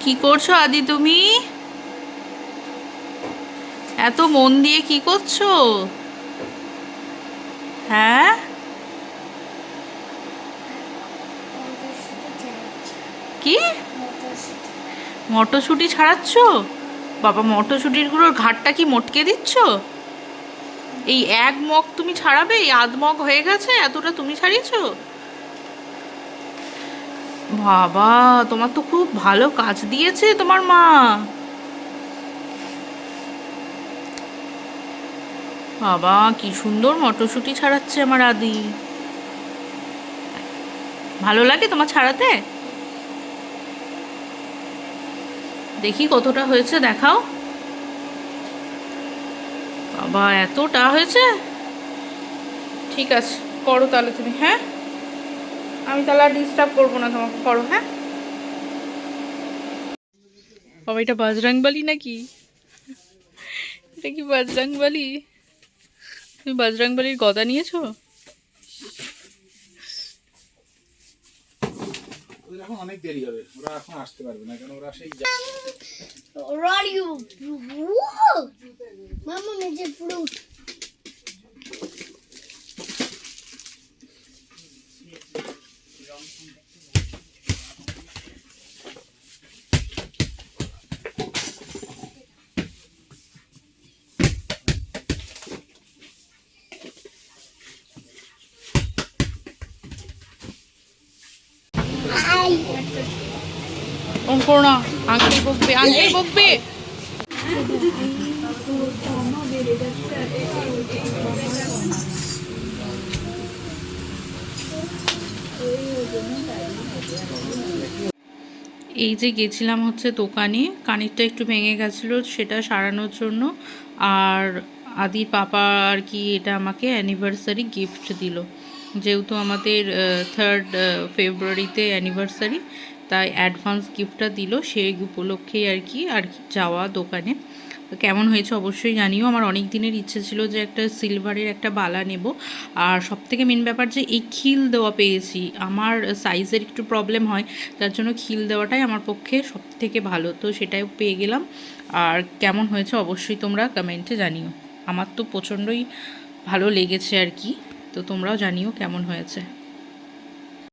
কি করছ আদি তুমি? এত মন দিয়ে কি করছ? হ্যাঁ? কি? মটরশুঁটি ছাড়াচ্ছ? বাবা মটরশুঁটিরগুলোর ঘাটটা কি মটকে দিচ্ছ? এই এক মগ তুমি ছাড়াবে? এই আধ মগ হয়ে গেছে? এতটা তুমি ছাড়িয়েছো? বাবা, তোমার তো খুব ভালো কাজ দিয়েছে তোমার মা। বাবা, কি সুন্দর মটরশুঁটি ছাড়াচ্ছে আমার আদি। ভালো লাগে তোমার ছাড়াতে? দেখি কতটা হয়েছে, দেখাও। বাবা, এতটা হয়েছে? ঠিক আছে, করো তাহলে তুমি হ্যাঁ? আমি তাহলে আর ডিস্টার্ব করব না তোমাকে করো হ্যাঁ বাবা এটা বাজরাংবালি নাকি এটা কি বাজরাংবালি তুমি বাজরাংবালির গদা নিয়েছো এখন অনেক দেরি হবে ওরা এখন আসতে পারবে না কারণ ওরা সেই Or are you? Whoa! Mama made fruit. ওম করো না আঙ্কেল বকবে আঙ্কেল বকবে এই যে গেছিলাম হচ্ছে দোকানে, কানেরটা একটু ভেঙে গেছিল, সেটা সারানোর জন্য। আর আদির পাপা আর কি এটা আমাকে অ্যানিভার্সারি গিফট দিল। যেহেতু আমাদের থার্ড ফেব্রুয়ারিতে অ্যানিভার্সারি তাই অ্যাডভান্স গিফটটা দিল, সেই উপলক্ষেই আর কি আর কি যাওয়া দোকানে। কেমন হয়েছে অবশ্যই জানিও। আমার অনেক দিনের ইচ্ছে ছিল যে একটা সিলভারের একটা বালা নেব। আর সব থেকে মেন ব্যাপার যে এই খিল দেওয়া পেয়েছি, আমার সাইজের একটু প্রবলেম হয়, তার জন্য খিল দেওয়াটাই আমার পক্ষে সব থেকে ভালো। তো সেটাই পেয়ে গেলাম। আর কেমন হয়েছে অবশ্যই তোমরা কমেন্টে জানিও। আমার তো প্রচণ্ডই ভালো লেগেছে আর কি। তো তোমরাও জানিও কেমন হয়েছে।